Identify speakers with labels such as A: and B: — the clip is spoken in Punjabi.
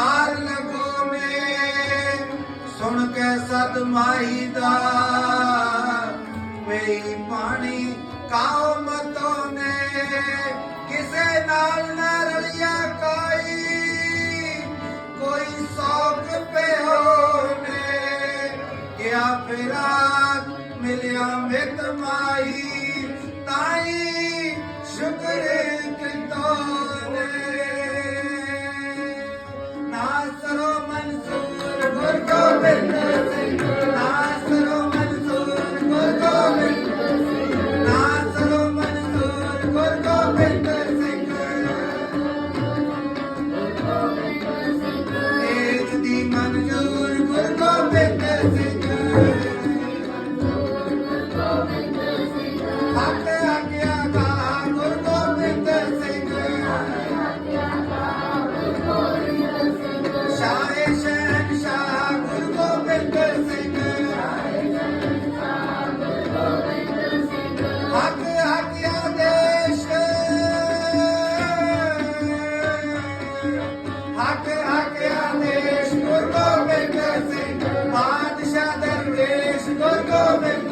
A: ਆਏ ਲਗੋ ਨੇ ਸੁਣ ਕੇ ਸਦ ਮਾਈ ਦਾ। ਵੇਈ ਪਾਣੀ ਕਾਉ ਮਤੋਂ ਨੇ ਕਿਸੇ ਨਾਲ ਨਾ ਰਲਿਆ ਕੋਈ। ਕੋਈ ਸੌਕ ਪਿਓ ਨੇ ਕਿਆ ਫਿਰਾਕ ਮਿਲਿਆ ਮਿਤ ਮਾਈ ਤਾਈ ਸ਼ੁਕਰ ਕਿਤੋ ਨੇ ਨਾਸਰੋ ਮਨਸੂਰ ਗੁਰ ਗੋਬਿੰਦ ਸਿੰਘ ਨਾਸਰੋ ਹੱਕ ਹੱਕ ਆਦੇਸ਼ ਗੁਰ ਗੋਬਿੰਦ ਸਿੰਘ ਬਾਦਸ਼ਾਹ ਦਰਵੇਸ਼ ਗੁਰ ਗੋਬਿੰਦ